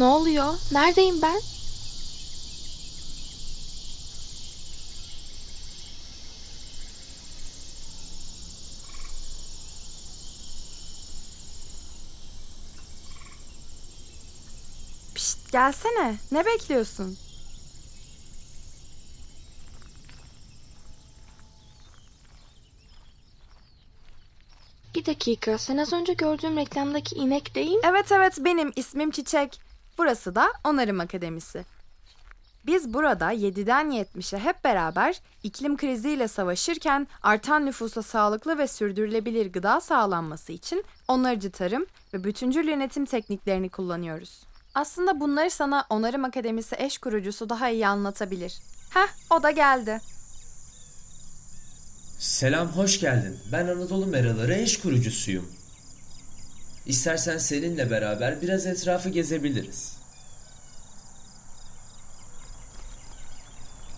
Ne oluyor? Neredeyim ben? Pişt gelsene. Ne bekliyorsun? Bir dakika, sen az önce gördüğüm reklamdaki inek değil mi? Evet evet benim ismim Çiçek. Burası da Onarım Akademisi. Biz burada 7'den 70'e hep beraber iklim kriziyle savaşırken artan nüfusa sağlıklı ve sürdürülebilir gıda sağlanması için onarıcı tarım ve bütüncül yönetim tekniklerini kullanıyoruz. Aslında bunları sana Onarım Akademisi eş kurucusu daha iyi anlatabilir. Heh, o da geldi. Selam, hoş geldin. Ben Anadolu Meraları eş kurucusuyum. İstersen seninle beraber biraz etrafı gezebiliriz.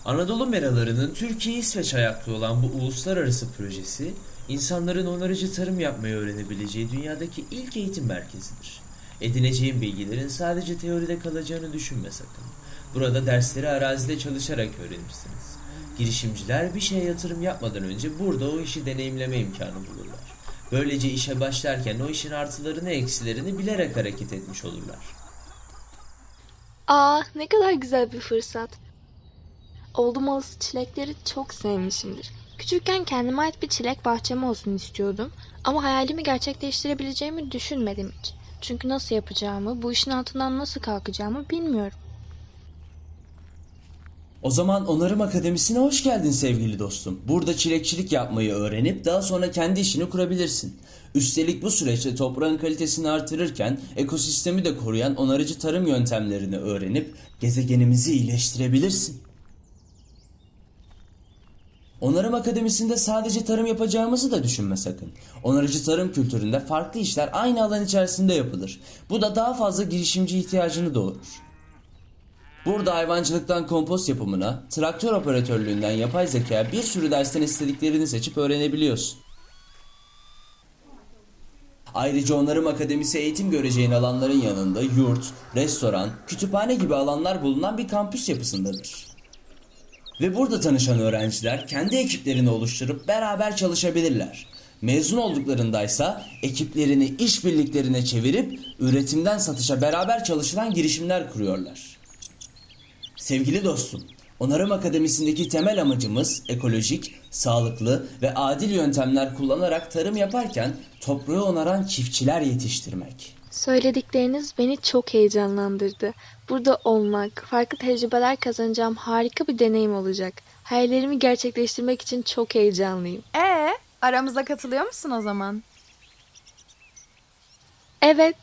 Anadolu Meraları'nın Türkiye-İsveç ayaklı olan bu uluslararası projesi, insanların onarıcı tarım yapmayı öğrenebileceği dünyadaki ilk eğitim merkezidir. Edineceğin bilgilerin sadece teoride kalacağını düşünme sakın. Burada dersleri arazide çalışarak öğrenirsiniz. Girişimciler bir şeye yatırım yapmadan önce burada o işi deneyimleme imkanı bulurlar. Böylece işe başlarken o işin artılarını eksilerini bilerek hareket etmiş olurlar. Aa, ne kadar güzel bir fırsat. Oldum olası çilekleri çok sevmişimdir. Küçükken kendime ait bir çilek bahçem olsun istiyordum. Ama hayalimi gerçekleştirebileceğimi düşünmedim hiç. Çünkü nasıl yapacağımı, bu işin altından nasıl kalkacağımı bilmiyorum. O zaman Onarım Akademisi'ne hoş geldin sevgili dostum. Burada çilekçilik yapmayı öğrenip daha sonra kendi işini kurabilirsin. Üstelik bu süreçte toprağın kalitesini artırırken ekosistemi de koruyan onarıcı tarım yöntemlerini öğrenip gezegenimizi iyileştirebilirsin. Onarım Akademisi'nde sadece tarım yapacağımızı da düşünme sakın. Onarıcı tarım kültüründe farklı işler aynı alan içerisinde yapılır. Bu da daha fazla girişimci ihtiyacını doğurur. Burada hayvancılıktan kompost yapımına, traktör operatörlüğünden yapay zekaya bir sürü dersten istediklerini seçip öğrenebiliyorsun. Ayrıca onarım akademisi eğitim göreceğin alanların yanında yurt, restoran, kütüphane gibi alanlar bulunan bir kampüs yapısındadır. Ve burada tanışan öğrenciler kendi ekiplerini oluşturup beraber çalışabilirler. Mezun olduklarındaysa ekiplerini işbirliklerine çevirip üretimden satışa beraber çalışılan girişimler kuruyorlar. Sevgili dostum, Onarım Akademisi'ndeki temel amacımız ekolojik, sağlıklı ve adil yöntemler kullanarak tarım yaparken toprağı onaran çiftçiler yetiştirmek. Söyledikleriniz beni çok heyecanlandırdı. Burada olmak, farklı tecrübeler kazanacağım harika bir deneyim olacak. Hayallerimi gerçekleştirmek için çok heyecanlıyım. Ee, aramıza katılıyor musun o zaman? Evet,